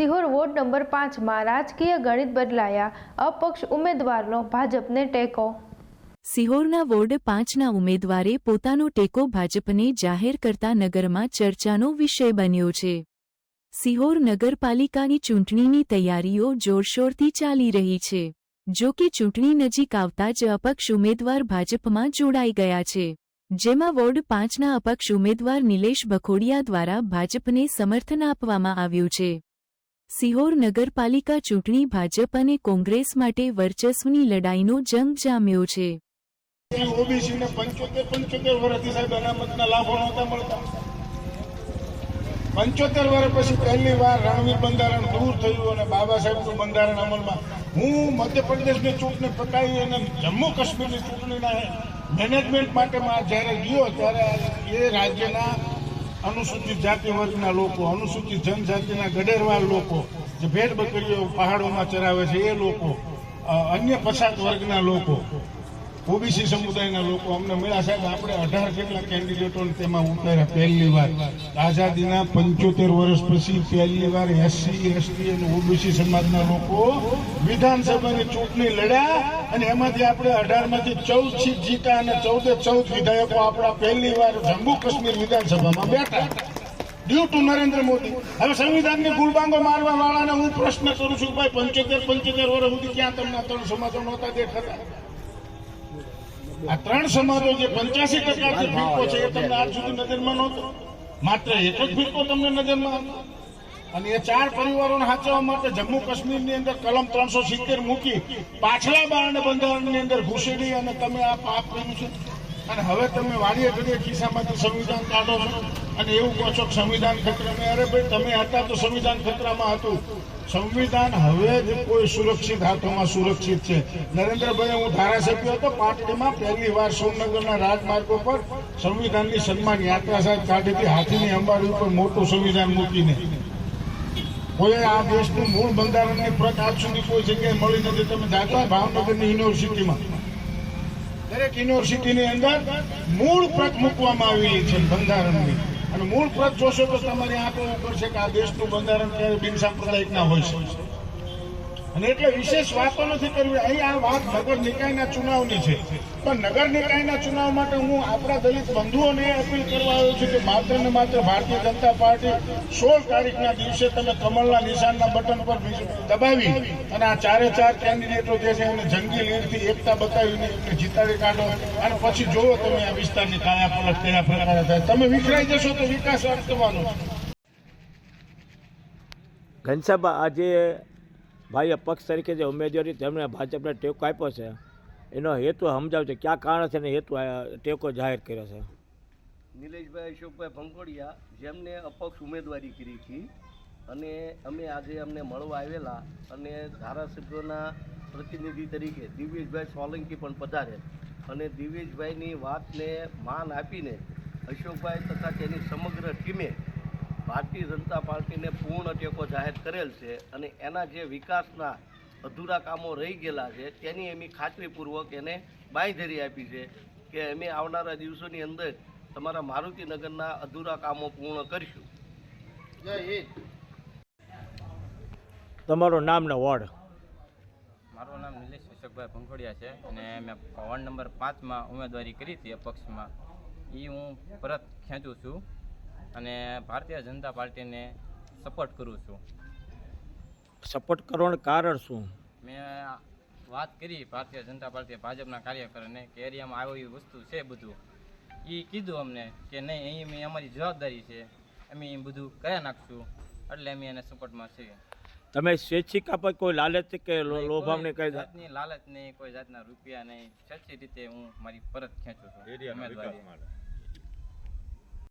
Sihor ward number પાંચમાં રાજકીય ગણિત બદલાયા. અપક્ષ ઉમેદવારનો ભાજપને ટેકો. સિહોરના વોર્ડ પાંચના ઉમેદવારે પોતાનો ટેકો ભાજપને જાહેર કરતા નગરમાં ચર્ચાનો વિષય બન્યો છે. સિહોર નગરપાલિકાની ચૂંટણીની તૈયારીઓ જોરશોરથી ચાલી રહી છે. જો કે ચૂંટણી નજીક આવતા જ અપક્ષ ઉમેદવાર ભાજપમાં જોડાઈ ગયા છે. જેમાં વોર્ડ પાંચના અપક્ષ ઉમેદવાર નિલેશ બખોડિયા દ્વારા ભાજપને સમર્થન આપવામાં આવ્યું છે. સિહોર નગરપાલિકા ચૂંટણી ભાજપ અને કોંગ્રેસ માટે વર્ચસ્વની લડાઈનો જંગ જામ્યો છે. પંચોતેર વર્ષ પછી પહેલી વાર રણવીર બંધારણ દૂર થયું અને બાબા સાહેબનું બંધારણ અમલમાં. હું મધ્યપ્રદેશની ચૂંટણી પતાવી અને જમ્મુ કાશ્મીરની ચૂંટણીના મેનેજમેન્ટ માટે જ્યારે ગયો ત્યારે એ રાજ્યના અનુસૂચિત જાતિ વર્ગના લોકો, અનુસૂચિત જનજાતિના ગડેરવાળ લોકો, જે ભેડ બકરીઓ પહાડોમાં ચરાવે છે, એ લોકો અન્ય પછાત વર્ગના લોકો ઓબીસી સમુદાયના લોકો અમને મળ્યા. સાહેબ, આપણે અઢાર જેટલા કેન્ડિડેટોને તેમાં ઉતાર્યા પહેલી વાર. આઝાદીના પંચોતેર વર્ષ પછી પહેલી વાર એસસી એસટી અને ઓબીસી સમાજના લોકો વિધાનસભાની ચૂંટણી લડ્યા અને એમાંથી આપણે અઢારમાંથી ચૌદ સીટ જીતા અને ચૌદે ચૌદ વિધાયકો આપણા પહેલી વાર જમ્મુ કાશ્મીર વિધાનસભામાં બેઠા. Due to Narendra Modi. હવે સંવિધાનની ગુલબાંગો મારવા વાળાને હું પ્રશ્ન કરું છું ભાઈ પંચોતેર પંચોતેર વર્ષ સુધી ક્યાં તમને ત્રણ સમાજો નહોતા દેખાતા? આ ત્રણ સમાજો જે પંચ્યાસી ટકા જે ફિરકો છે, એ તમને આજ સુધી નજરમાં નહોતો. માત્ર એક જ ફિરકો તમને નજરમાં હતો. અને એ ચાર પરિવારોને સાચવવા માટે જમ્મુ કાશ્મીરની અંદર કલમ ત્રણસો સિત્તેર મૂકી પાછલા બારણે બંધારણની અંદર ઘૂસેડી અને તમે આ પાપ કર્યું છે. અને હવે તમે વાડીએ ઘડીએ ખિસ્સામાંથી સંવિધાન કાઢો છો. અને એવું કહો છો કે સંવિધાન ખતરામાં, અરે ભાઈ, તમે હતા તો સંવિધાન ખતરામાં હતું. સંવિધાન હવે જ કોઈ સુરક્ષિત હાથોમાં સુરક્ષિત છે. નરેન્દ્રભાઈ હું ધારાસભ્ય હતો, પાટડીમાં પહેલી વાર સોમનગરના રાજમાર્ગો પર સંવિધાનની સન્માન યાત્રા સાહેબ કાઢી હતી હાથીની અંબાડી ઉપર મોટું સંવિધાન મૂકીને. કોઈ આ દેશનું મૂળ બંધારણની પ્રત આજ સુધી કોઈ જગ્યાએ મળી નથી. તમે જાતા ભાવનગરની યુનિવર્સિટીમાં. દરેક યુનિવર્સિટીની અંદર મૂળ પ્રત મૂકવામાં આવેલી છે બંધારણની. અને મૂળ પ્રત જોશો તો તમારે આંખો ઉપર છે કે આ દેશનું બંધારણ ક્યારે બિનસાંપ્રદાયિક ના હોય છે અને એટલે વિશેષ વાતો નથી કરવી. અહીં આ વાત નગર નિકાયના ચુનાવની છે. પણ નગર નિકાયના ચુનાવ માટે હું આપણા દલિત બંધુઓને અપીલ કરવા આવ્યો છું કે માત્ર ને માત્ર ભારતીય જનતા પાર્ટી સોળ તારીખના દિવસે તમે કમળના નિશાનના બટન પર દબાવી અને આ ચારે ચાર કેન્ડિડેટો જે છે એને જંગી લીડથી એકતા બતાવીને એમને જીતાડી કાઢો અને પછી જોવો તમે આ વિસ્તારની કાયા પલટ કયા પ્રકારે થાય. તમે વિખરાઈ જશો તો વિકાસ અટકવાનો છે. આજે ભાઈ અપક્ષ તરીકે જે ઉમેદવારી તેમણે ભાજપને ટેકો આપ્યો છે, એનો હેતુ સમજાવજો ક્યાં કારણ છે ને હેતુ ટેકો જાહેર કર્યો છે? નિલેશભાઈ અશોકભાઈ ભંકોડિયા જેમને અપક્ષ ઉમેદવારી કરી હતી અને અમે આજે અમને મળવા આવેલા અને ધારાસભ્યોના પ્રતિનિધિ તરીકે દિવ્યેશભાઈ સોલંકી પણ પધારે અને દિવ્યેશભાઈની વાતને માન આપીને અશોકભાઈ તથા તેની સમગ્ર ટીમે ભારતીય જનતા પાર્ટીને પૂર્ણ ટેકો જાહેર કરેલ છે અને એના જે વિકાસના અધૂરા કામો રહી ગયેલા છે તેની એમની ખાતરીપૂર્વક એને બાંયધરી આપી છે કે અમે આવનારા દિવસોની અંદર તમારા મારુતિનગરના અધૂરા કામો પૂર્ણ કરીશું. જય હિન્દ. તમારું નામ ને વોર્ડ. મારું નામ નિલેશ અશોકભાઈ ભંખોડિયા છે અને મેં વોર્ડ નંબર પાંચમાં ઉમેદવારી કરી હતી અપક્ષમાં. એ હું પરત ખેંચું છું. અને ભારતીય જનતા પાર્ટીને સપોર્ટ કરું છું. સપોર્ટ કરવાનું કારણ શું? મેં વાત કરી ભારતીય જનતા પાર્ટી ભાજપના કાર્યકરોને કે એરિયામાં આવી વસ્તુ છે બધું. એ કીધું અમને કે નહીં અહીં મેં અમારી જવાબદારી છે. અમે એ બધું કરી નાખશું. એટલે અમે એને સપોર્ટમાં છીએ. તમે સ્વૈચ્છિક પર કોઈ લાલચ કે લોભામણી કઈ જાતની લાલચ નહીં કોઈ જાતના રૂપિયા નહીં. સ્વૈચ્છિક રીતે હું મારી પરત ખેંચું છું.